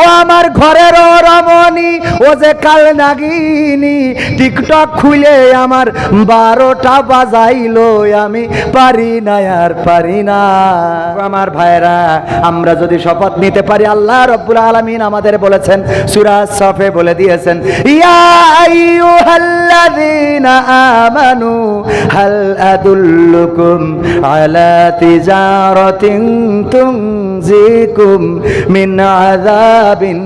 ও আমার ঘরের রমণী, ও যে কাল নাগিনী, টিকটক খুলে আমার বারোটা বাজাইলো, আমি পারি না আর পারি না। আমার ভাইরা আমরা যদি শপথ নিতে পারি, আল্লাহ রব্বুল আলামিন আমাদের বলেছেন সুরাজ সফে বলে দিয়েছেন, ইয়া আমানু, হাল আদুল্লুকুম আলা তিজারাতিন তুনজিকুম মিন আযাবিন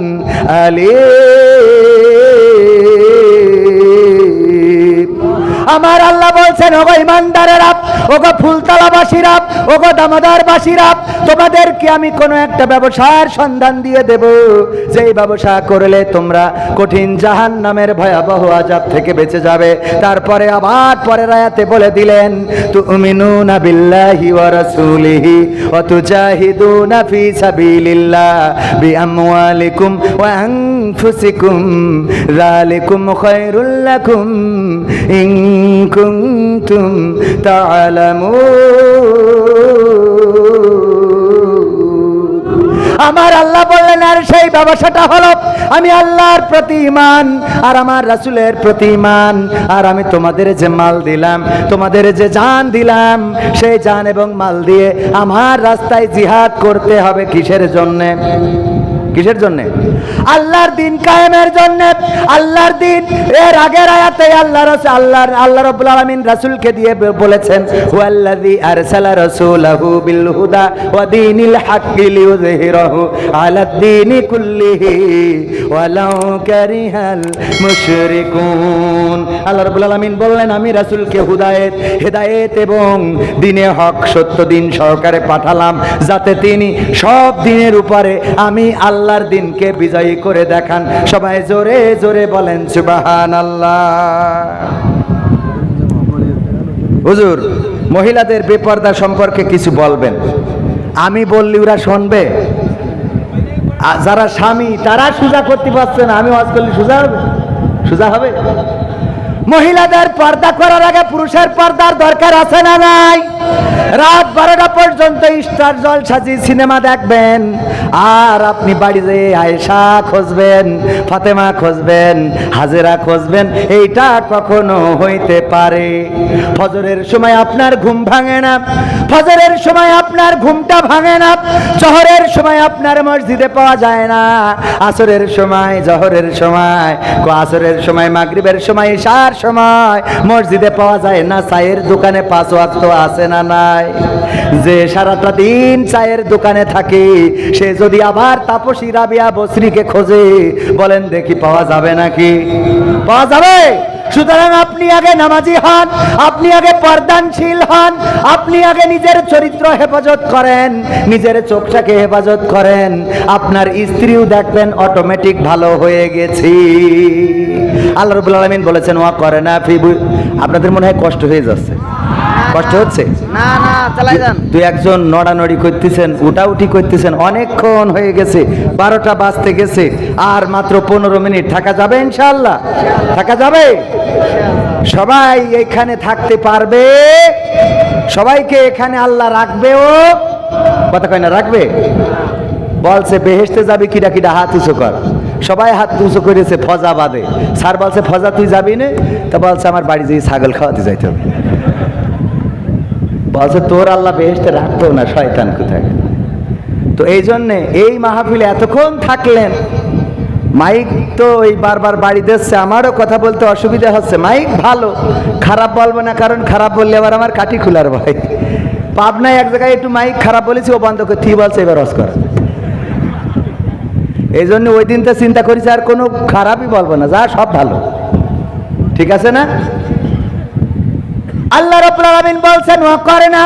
আলীম। আমার আল্লাহ বলছেন, ওগো ইমানদারেরা ওগো ফুলতলাবাসীরা ওগো দামোদরবাসীরা তোমাদেরকে আমি কোনো একটা ব্যবসার সন্ধান দিয়ে দেব। যেই ব্যবসা করলে তোমরা কঠিন জাহান নামের ভয়াবহ আজাব থেকে বেঁচে যাবে। তারপরে আবার পরের আয়াতে বলে দিলেন, তুমিনুনা বিল্লাহি ওয়া রাসূলিহি ওয়া তুজাহিদুনা ফি সাবিলিল্লাহ বিআমওয়ালিকুম ওয়া আনফুসিকুম যালিকুম খায়রুল লাকুম ইন কুনতুম তা'লামুন আমার আল্লাহ বললেন, আর সেই ব্যবসাটা হলো, আমি আল্লাহর প্রতি ইমান আর আমার রাসূলের প্রতি ইমান আর আমি তোমাদের যে মাল দিলাম, তোমাদের যে জান দিলাম, সেই জান এবং মাল দিয়ে আমার রাস্তায় জিহাদ করতে হবে কিসের জন্যে? কিসের জন্য? আল্লাহর দিন কায়েমের জন্য। আল্লাহর দিন, এর আগের আয়াতে আল্লাহ রাসূল আল্লাহর আল্লাহ রাব্বুল আলামিন রাসূলকে দিয়ে বলেছেন, হুয়াল্লাযী আরসালা রাসূলাহু বিল হুদা ওয়া দীনিল হাক্কি লিইয়ুযহিরাহু আলাদ দীনি কুল্লিহি ওয়ালাউ কারিহাল মুশরিকুন। আল্লাহ রাব্বুল আলামিন বললেন, আমি রাসূলকে হুদায়েত, হেদায়েত এবং দিনে হক সত্য দিন সহকারে পাঠালাম, যাতে তিনি সব দিনের উপরে আমি আল্লাহর দিনকে বিজয়ী করে দেখান। সবাই জোরে জোরে বলেন সুবাহান আল্লাহ হুজুর, মহিলাদের বেপর্দা সম্পর্কে কিছু বলবেন। আমি বললি ওরা শুনবে। যারা স্বামী, তারা সুজা করতে পারছে না। আমি ওয়াজ করলে সুজা হবে? সুজা হবে? মহিলাদের পর্দা করার আগে পুরুষের পর্দার দরকার আছে না নাই? রাত বারোটা পর্যন্ত স্টার জল সাজি সিনেমা দেখবেন। আর আপনি বাড়িতে আয়েশা খুঁজবেন, ফাতেমা খুঁজবেন, হাজেরা খুঁজবেন, এইটা কখনো হইতে পারে। ফজরের সময় আপনার ঘুম ভাঙে না, ফজরের সময় আপনার ঘুমটা ভাঙে না, জহরের সময় আপনার মসজিদে পাওয়া যায় না। আসরের সময়, জহরের সময় আসরের সময়, মাগরিবের সময়, ইশার সময় মসজিদে পাওয়া যায় না, চায়ের দোকানে পাঁচ ওয়াক্ত আসে না। নাই। যে সারাটা দিন চায়ের দোকানে থাকে, সে যদি আবার তাপসী রাবিয়া বসরিকে খোঁজে, বলেন দেখি পাওয়া যাবে নাকি? পাওয়া যাবে? সুতরাং আপনি আগে নামাজি হন, আপনি আগে পর্দানশীল হন, আপনি আগে নিজের চরিত্র হেফাজত করেন, নিজের চোখটাকে হেফাজত করেন। আপনার স্ত্রীও দেখবেন অটোমেটিক ভালো হয়ে গেছি। আল্লাহ রবুল আলমিন বলেছেন, ওয়া করে না আপনাদের মনে হয় কষ্ট হয়ে যাচ্ছে। কষ্ট হচ্ছে? না না চালাই যান। দুই একজন নড়ানড়ি করতেছেন উঠাউঠি করতেছেন অনেকক্ষণ হয়ে গেছে বারোটা বাজতে গেছে আর মাত্র পনেরো মিনিট। থাকা যাবে ইনশাল্লাহ থাকা যাবে? সবাই এখানে থাকতে পারবে। সবাইকে এখানে আল্লাহ রাখবেও কথা কয় না রাখবে? বলছে বেহেসতে যাবে কিরা কিরা হাত উঁচু কর। সবাই হাত উঁচু করেছে ফজা বাদে। স্যার বলছে ফজা তুই যাবি না? তা বলছে আমার বাড়ি যেয়ে ছাগল খাওয়াতে যাইতে হবে। বলছে, তোর আল্লাহ বেহেস্তে রাখতো না, শয়তান কোথায়? তো এই জন্যে এই মাহফিলে এতক্ষণ থাকলেন। মাইক তো ওই বারবার বাড়ি দিচ্ছে, আমারও কথা বলতে অসুবিধা হচ্ছে। মাইক ভালো, খারাপ বলব না, কারণ খারাপ বললে আবার আমার কাটি খুলার ভাই পাবনায় এক জায়গায় একটু মাইক খারাপ বলেছি, ও বন্ধ করে বলছে, এবার রস অস্কর এই জন্য ওই দিন তো চিন্তা করেছি, আর কোনো খারাপই বলব না, যা সব ভালো। ঠিক আছে না? আল্লাহ রাব্বুল আলামিন বলছেন, ওয়া করেনা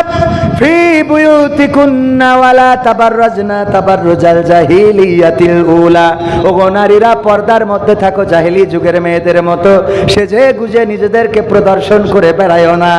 ফি বুয়ুতিকুন্না ওয়ালা তাবাররাজনা তাবাররুজাল জাহিলিয়াতিল উলা। ওগো নারীরা পর্দার মধ্যে থাকো, জাহিলি যুগের মেয়েদের মতো। সেজে গুজে নিজেদেরকে প্রদর্শন করে বেড়ায়ও না।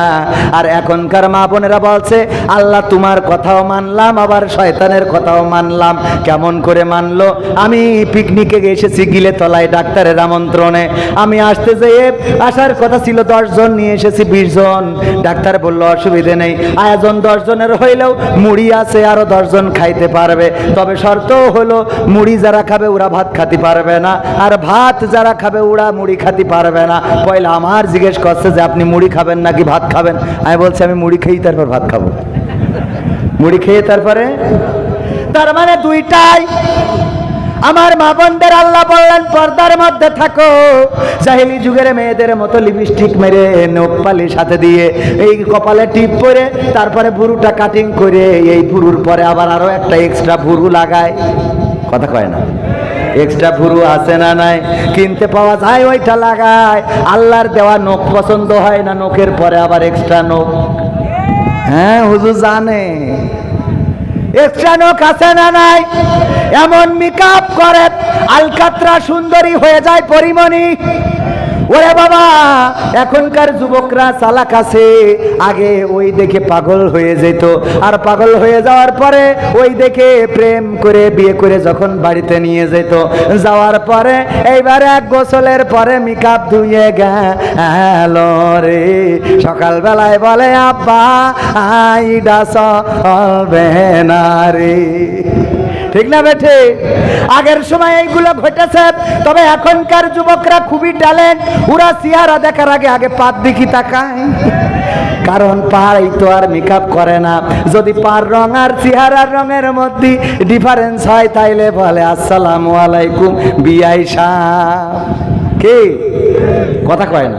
আর এখনকার মা বোনেরা বলছে, আল্লাহ তোমার কথাও মানলাম, আবার শয়তানের কথাও মানলাম। কেমন করে মানলো? আমি পিকনিকে এসেছি গিলে তলায় ডাক্তারের আমন্ত্রণে। আমি আসতে যেয়ে আসার কথা ছিল দশ জন, নিয়ে এসেছি বিশ জন। ডাক্তার বলল, অসুবিধে নেই। আয়োজন দশ জনের হইলেও মুড়ি আছে, আরও দশজন খাইতে পারবে। তবে শর্ত হলো, মুড়ি যারা খাবে, ওরা ভাত খাতে পারবে না। আর ভাত যারা খাবে, ওরা মুড়ি খাতে পারবে না। পয়লা আমার জিজ্ঞেস করছে যে, আপনি মুড়ি খাবেন নাকি ভাত খাবেন? আমি বলছি, আমি মুড়ি খেয়েই তারপর ভাত খাব। মুড়ি খেয়ে তারপরে? তার মানে দুইটাই। আমার মা বোনদের আল্লাহ বললেন, পর্দার মধ্যে থাকো। জাহিলি যুগের মেয়েদের মতো লিপস্টিক মেরে নোকপালি সাথে দিয়ে এই কপালে টিপ পরে, তারপরে ভুরুটা কাটিং করে, এই ভুরুর পরে আবার আরও একটা এক্সট্রা ভুরু লাগায়। কথা কয় না। এক্সট্রা ভুরু আছে না নাই? কিনতে পাওয়া যায়, ওইটা লাগায়। আল্লাহর দেওয়া নখ পছন্দ হয় না, নখের পরে আবার এক্সট্রা নখ। হ্যাঁ হুজুর জানে। কাছে আছে না নাই। এমন মেকআপ করে আলকাত্রা সুন্দরী হয়ে যায় পরিমণি। ওরে বাবা, এখনকার যুবকরা চালাক আছে। আগে ওই দেখে পাগল হয়ে যেত। আর পাগল হয়ে যাওয়ার পরে ওই দেখে প্রেম করে বিয়ে করে যখন বাড়িতে নিয়ে যেত। যাওয়ার পরে এইবার এক গোসলের পরে মেকআপ ধুয়ে গেল রে। সকালবেলায় বলে, আব্বা, আইডা চলবে না রে। ঠিক না বেঠে আগের সময় এইগুলো ঘটেছে, তবে এখনকার যুবকরা খুবই ট্যালেন্ট ওরা চেহারা দেখার আগে আগে পাত দিকি তাকায়। কারণ পাই তো আর মেকআপ করে না। যদি পার রং আর চেহারার রঙের মধ্যে ডিফারেন্স হয়, তাইলে বলে, আসসালামু আলাইকুম বিআই সাহ কে? কথা কয় না।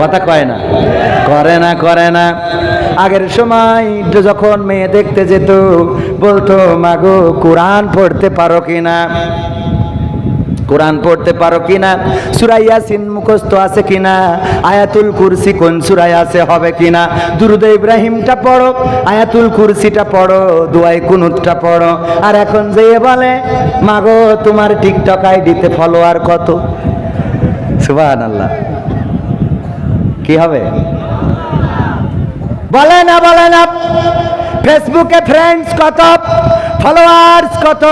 কথা কয় না। করে না করে না। আগের সময় যখন মেয়ে দেখতে যেত, বলতো, মাগো, কোরআন পড়তে পারো কিনা কোরআন পড়তে পারো কিনা সুরাইয়া সিন মুখস্থ আছে কিনা আয়াতুল কুরসি কোন সুরাই আছে, হবে কিনা দুরুদ ইব্রাহিমটা পড়ো, আয়াতুল কুরসিটা পড়ো দুয়াই কুনুতটা পড়ো। আর এখন যে বলে, মাগো, তোমার টিকটক আইডিতে ফলোয়ার কত? সুবাহ আল্লাহ কি হবে? বলে না বলে না। ফেসবুকে ফ্রেন্ডস কত? ফলোয়ার্স কত?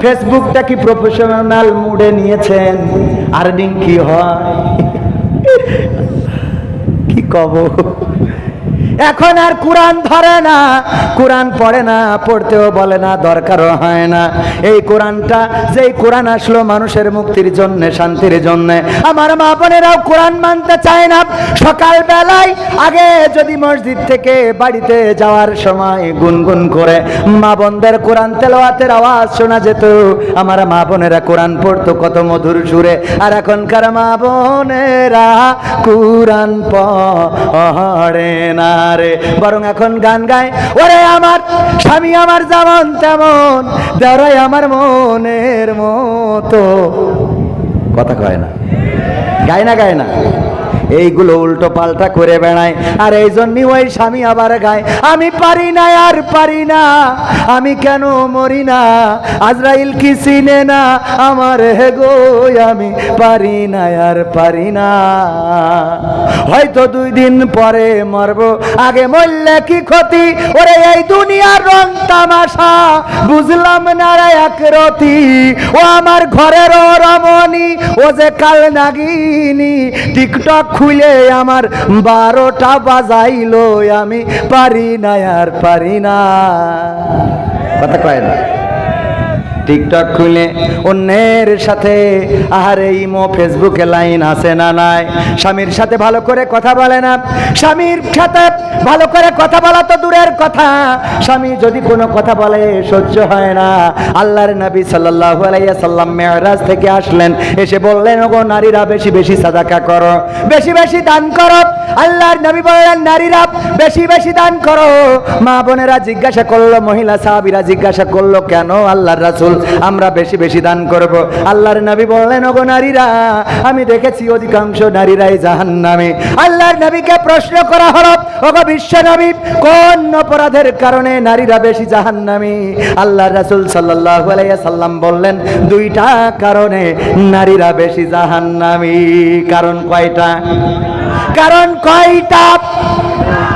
ফেসবুকটা কি প্রফেশনাল মুডে নিয়েছেন? আর্নিং কি হয়? কি কব? এখন আর কোরআন ধরে না। কোরআন পড়ে না, পড়তেও বলে না, দরকারও হয় না। এই কোরআনটা, যেই কোরআন আসলো মানুষের মুক্তির জন্য, শান্তির জন্য। আমার মা বোনেরাও কোরআন মানতে চায় না। সকাল বেলায় আগে যদি মসজিদ থেকে বাড়িতে যাওয়ার সময় গুনগুন করে মা বোনদের কোরআন তেলাওয়াতের আওয়াজ শোনা যেত। আমার মা বোনেরা কোরআন পড়তো কত মধুর সুরে। আর এখনকার মা বোনেরা কোরআন পড়ে না। রে বরং এখন গান গায়, ওরে আমার স্বামী, আমার যেমন তেমন দেওরাই আমার মনের মতো। কথা কয় না। গায় না গায় না। এইগুলো উল্টো পাল্টা করে বেড়ায়। আর এই জন্যই ওই স্বামী আবার গায়, আমি পারি না, আর পারি না, আমি কেন মরি না? আজরাইল কি চিনে না আমার? হে গো, আমি পারি না, আর পারি না। হয়তো দুই দিন পরে মরবো, আগে মরলে কি ক্ষতি? ওরে, এই দুনিয়ার রং তামাশা, বুঝলাম না রে এক রতি। ও আমার ঘরের রমণী, ও যে কাল নাগিনী, টিকটক খুলে আমার বারোটা বাজাইলো আমি পারি না আর পারি না। কথা কয় না। টিকটক খুলে অন্যের সাথে, আহারে ইমো, ফেসবুকে লাইন আছে না নাই? স্বামীর সাথে ভালো করে কথা বলে না। স্বামীর সাথে ভালো করে কথা বলা তো দূরের কথা। স্বামী যদি কোনো কথা বলে, সহ্য হয় না। আল্লাহর নবী সাল্লাল্লাহু আলাইহি সাল্লাম মেরাজ থেকে আসলেন। এসে বললেন, ওগো, নারীরা বেশি বেশি সাদাকা করো। বেশি বেশি দান করো। আল্লাহর নবী বললেন, নারীরা বেশি বেশি দান করো। মা বোনেরা জিজ্ঞাসা করল, মহিলা সাহাবীরা জিজ্ঞাসা করল কেন আল্লাহর রাসূল? আমরা বেশি বেশি দান করব। আল্লাহর নবী বললেন, ওগো নারীরা, আমি দেখেছি অধিকাংশ নারীরাই জাহান্নামে। আল্লাহর নবীকে প্রশ্ন করা হলো, ওগো বিশ্ব নবী, কোন অপরাধের কারণে নারীরা বেশি জাহান্নামী? আল্লাহর রাসূল সাল্লাল্লাহু আলাইহি সাল্লাম বললেন, দুইটা কারণে নারীরা বেশি জাহান জাহান্নামী। কারণ কয়টা? কারণ কয়টা?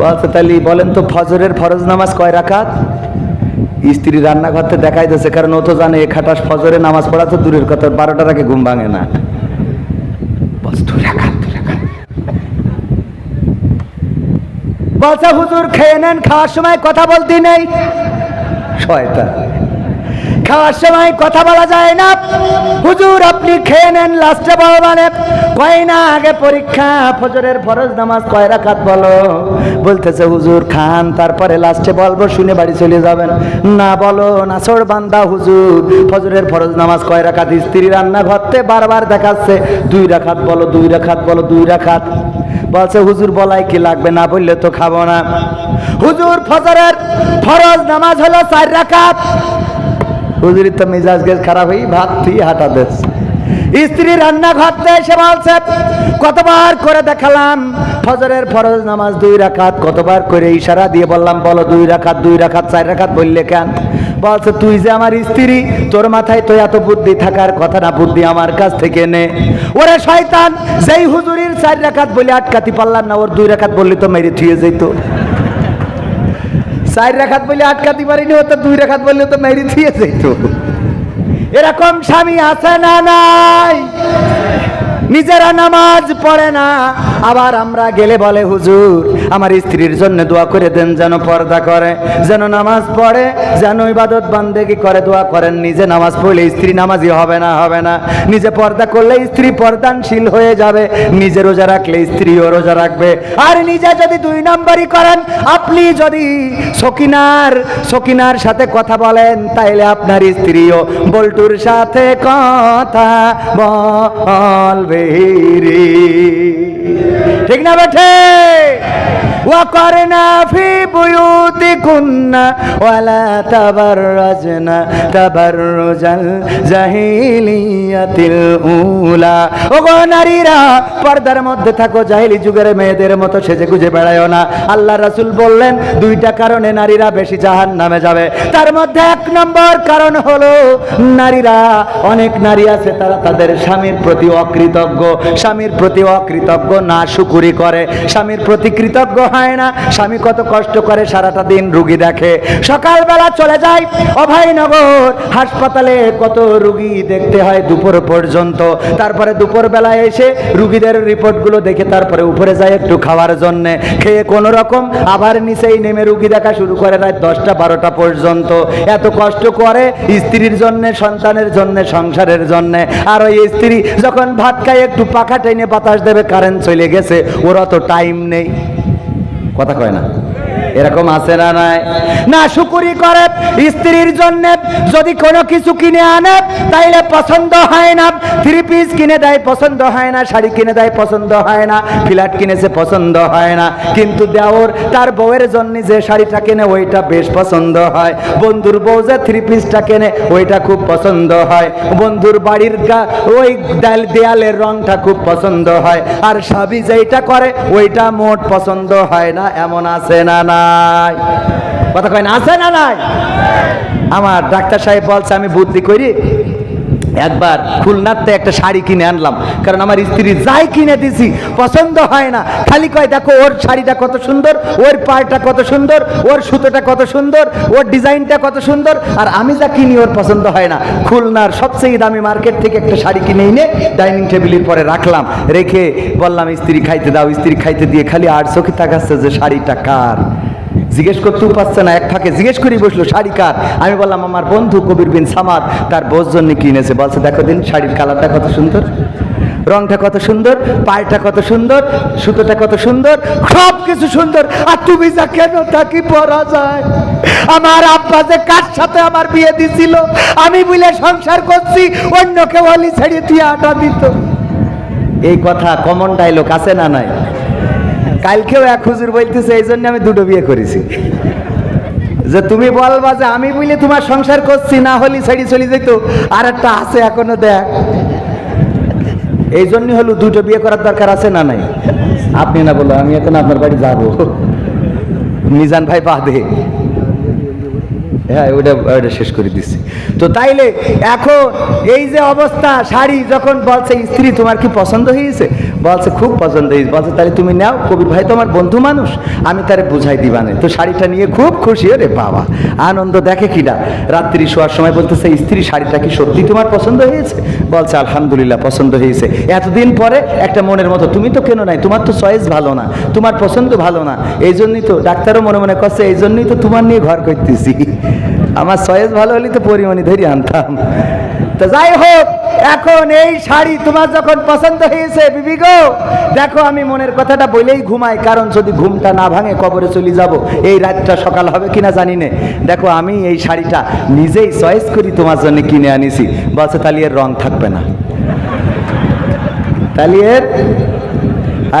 বলছে বলেন তো ফজরের ফরজ নামাজ কয় রাখাত স্ত্রী রান্নাঘরতে দেখাই দিয়েছে কারণ ও তো জানে এ খাটাস ফজরে নামাজ পড়া তো দূরের কথা, বারোটার আগে ঘুম ভাঙে না। খেয়ে নেন, খাওয়ার সময় কথা বলতে নেই। শয়তান। খাওয়ার সময় কথা বলা যায় না। হুজুর, আপনি খেয়ে নেন লাস্টে বলো মানে কয় না আগে পরীক্ষা, ফজরের ফরজ নামাজ কয় রাখাত বলো? বলতেছে, হুজুর, খান, তারপরে লাস্টে বলব, শুনে বাড়ি চলে যাবেন। না বলো, নাসর বান্দা, হুজুর, ফজরের ফরজ নামাজ কয় রাখাত স্ত্রী রান্না ঘরতে বারবার দেখাচ্ছে, দুই রাখাত বলো, দুই রাখাত বলো, দুই রাখাত বলছে, হুজুর, বলাই কি লাগবে? না বললে তো খাব না। হুজুর, ফজরের ফরজ নামাজ হলো চার রাখাত হুজুরির তো মেজাজ গেজ খারাপ হয়ে ভাত তুই হাঁটা দেশ। স্ত্রী রান্না ঘরতে এসে বলছে, কতবার করে দেখালাম, ফজরের ফরজ নামাজ দুই রাখাত কতবার করে ইশারা দিয়ে বললাম, বলো দুই রাখাত দুই রাখাত চার রাখাত বললে কেন? বলছে, তুই যে আমার স্ত্রী, তোর মাথায় তো এত বুদ্ধি থাকার কথা না, বুদ্ধি আমার কাছ থেকে নে। ওরে শয়তান, যেই হুজুরির চার রাখাত বলে আটকাতে পারলাম না, ওর দুই রাখাত বললে তো মেরে থুয়ে যেত চার রেখাত বলে আটকাতে পারিনি, ও তো দুই রেখাত বললে তো মেরি দিয়ে যেত এরকম স্বামী আছে না নাই? নিজেরা নামাজ পড়ে না। আবার আমরা গেলে বলে, হুজুর, আমার স্ত্রীর জন্য দোয়া করে দেন যেন পর্দা করে, যেন নামাজ পড়ে, যেন ইবাদত বান্দেগি করে, দোয়া করেন নিজে নামাজ পড়লে স্ত্রী নামাজি হবে না হবে না। নিজে পর্দা করলে স্ত্রী পর্দানশীল হয়ে যাবে, নিজে রোজা রাখলে স্ত্রীও রোজা রাখবে। আর নিজে যদি দুই নম্বরই করেন, আপনি যদি সকিনার সকিনার সাথে কথা বলেন, তাইলে আপনার স্ত্রীও বল্টুর সাথে কথা বলবে। রে ঠিক না বেঠে وقرنا في بيوتكن ولا تبرجن تبرج الجاهلية الأولى ওগো নারীরা পর্দার মধ্যে থাকো জাহিলি যুগের মেয়েদের মতো সেজে গুজে বেড়ায়ও না আল্লাহ রাসূল বললেন দুইটা কারণে নারীরা বেশি জাহান নামে যাবে তার মধ্যে এক নম্বর কারণ হলো নারীরা অনেক নারী আছে তারা তাদের স্বামীর প্রতি অকৃত কৃতজ্ঞ। স্বামীর প্রতি অকৃতজ্ঞ, না শুকুরি করে। স্বামীর প্রতি কৃতজ্ঞ হয় না। স্বামী কত কষ্ট করে সারাটা দিন রুগী দেখে। সকালবেলা চলে যায় অভয়নগর। হাসপাতালে কত রুগী দেখতে হয় দুপুর পর্যন্ত। তারপরে দুপুরবেলা এসে রুগীদের রিপোর্টগুলো দেখে তারপরে উপরে যায় একটু খাওয়ার জন্যে। খেয়ে কোনো রকম আবার নিচেই নেমে রুগী দেখা শুরু করে রাত দশটা, বারোটা পর্যন্ত। এত কষ্ট করে স্ত্রীর জন্যে, সন্তানের জন্যে, সংসারের জন্যে। আর ওই স্ত্রী যখন ভাত খায় একটু পাখা টাইনে বাতাস দেবে কারেন্ট চলে গেছে, ওরা তো টাইম নেই। কথা কয় না? এরকম আছে না নাই? না, শুকুরি করে স্ত্রীর জন্য যদি কোনো কিছু কিনে আনে, তাইলে পছন্দ হয় না। থ্রি পিস কিনে দেয়, পছন্দ হয় না। শাড়ি কিনে দেয়, পছন্দ হয় না। ফ্ল্যাট কিনেছে, পছন্দ হয় না। কিন্তু দেওর, তার বউয়ের জন্য যে শাড়িটা কেনে, ওইটা বেশ পছন্দ হয়। বন্ধুর বউ যে থ্রি পিসটা কেনে, ওইটা খুব পছন্দ হয়। বন্ধুর বাড়ির ওই দেয়াল- দেয়ালের রংটা খুব পছন্দ হয়। আর স্বামী যেইটা করে, ওইটা মোট পছন্দ হয় না। এমন আছে না না নাই। কথা কয় না আছে না নাই? আমার ডাক্তার সাহেব বলছে, আমি বুদ্ধি করি একবার খুলনাতে একটা শাড়ি কিনে আনলাম। কারণ আমার স্ত্রী যাই কিনে দিছি, পছন্দ হয় না। খালি কয়, দেখো, ওর শাড়িটা কত সুন্দর, ওর পাড়টা কত সুন্দর, ওর সুতোটা কত সুন্দর, ওর ডিজাইনটা কত সুন্দর, আর আমি যা কিনি ওর পছন্দ হয় না। খুলনার সবচেয়ে দামি মার্কেট থেকে একটা শাড়ি কিনে এনে ডাইনিং টেবিলের পরে রাখলাম। রেখে বললাম, স্ত্রী, খাইতে দাও, স্ত্রী, খাইতে দিয়ে খালি আর চোখে তাকাচ্ছে যে শাড়িটা কার? জিজ্ঞেস করতেও পারছে না, এক ফাঁকে জিজ্ঞেস করেই বসল, শাড়ি কার? আমি বললাম, আমার বন্ধু কবির বিন সামাদ, তার বোঝ জন্য কিনেছে বলছে, দেখো দিন, শাড়ির কালারটা কত সুন্দর, রংটা কত সুন্দর পায়েটা কত সুন্দর, সুতোটা কত সুন্দর সব কিছু সুন্দর, আর তুমি যা কেন তা কি পরা যায়? আমার আব্বা যে কার সাথে আমার বিয়ে দিছিল, আমি বলে সংসার করছি, অন্য কেউ ছেড়ে তুই আটা দিত। এই কথা কমন ডায়লগ আছে না নাই? কালকেও এক হুজুর বলতেছে, এই জন্য আমি দুটো বিয়ে করেছি। যে তুমি বলবা যে আমি বুঝলে তোমার সংসার করছি, না হলি ছেড়ে চলে যেত আর একটা আছে এখনও দেখ। এই জন্য হলো দুটো বিয়ে করার দরকার আছে না নাই? আপনি না বলো, আমি এখন আপনার বাড়ি যাব। মিজান ভাই বাদে। হ্যাঁ ওটা ওটা শেষ করে দিচ্ছি। তো তাইলে এখন এই যে অবস্থা, শাড়ি যখন বলছে, স্ত্রী তোমার কি পছন্দ হয়েছে? বলছে খুব পছন্দ হয়েছে। বলছে তাহলে তুমি নাও কবির ভাই তো আমার বন্ধু মানুষ, আমি তারে বুঝাই দিবা দিবানে তো শাড়িটা নিয়ে খুব খুশি রে বাবা। আনন্দ দেখে কিনা? রাত্রি শোয়ার সময় বলতেছে, স্ত্রী, শাড়িটা কি সত্যি তোমার পছন্দ হয়েছে? বলছে, আলহামদুলিল্লাহ, পছন্দ হয়েছে। এতদিন পরে একটা মনের মতো, তুমি তো কেন নাই? তোমার তো চয়েস ভালো না। তোমার পছন্দ ভালো না। এই জন্যই তো ডাক্তারও মনে মনে করছে এই জন্যই তো তোমার নিয়ে ঘর করতেছি। আমার চয়েস ভালো হলে তো পরিমাণে ধরে আনতাম। তো যাই হোক, এখন এই শাড়ি তোমার যখন পছন্দ হয়েছে, বিবি গো, দেখো আমি মনের কথাটা বলেই ঘুমাই, কারণ যদি ঘুমটা না ভাঙে কবরে চলে যাব। এই রাতটা সকাল হবে কিনা জানি না। দেখো আমি এই শাড়িটা নিজেই চয়েস করি তোমার জন্য কিনে আনিছি। বলছে তাহলে এর রং থাকবে না। তাহলে এর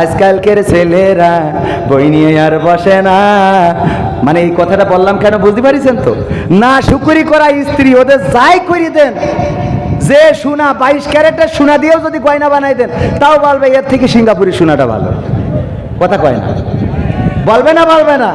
আজকালকের ছেলেরা বই নিয়ে আর বসে না। মানে এই কথাটা বললাম কেন বুঝতে পারিছেন তো? না, শুকুরি করা স্ত্রী ওদের যাই করি দেন, যে সোনা বাইশ ক্যারেটের সোনা দিয়েও যদি গয়না বানাই দেন, তাও বলবে এর থেকে সিঙ্গাপুরি সোনাটা ভালো। কথা কয় না। বলবে না বলবে না।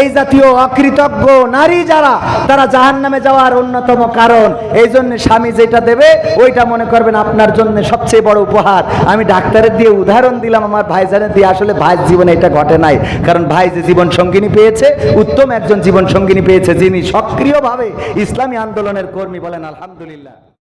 এই জাতীয় অকৃতজ্ঞ নারী যারা, তারা জাহান নামে যাওয়ার অন্যতম কারণ। এই জন্য স্বামী যেটা দেবে, ওইটা মনে করবেন আপনার জন্য সবচেয়ে বড় উপহার। আমি ডাক্তারের দিয়ে উদাহরণ দিলাম, আমার ভাইজানের দিয়ে। আসলে ভাইয়ের জীবনে এটা ঘটে নাই। কারণ ভাই যে জীবন সঙ্গিনী পেয়েছে, উত্তম একজন জীবন সঙ্গিনী পেয়েছে, যিনি সক্রিয়ভাবে ইসলামী আন্দোলনের কর্মী বলেন, আলহামদুলিল্লাহ।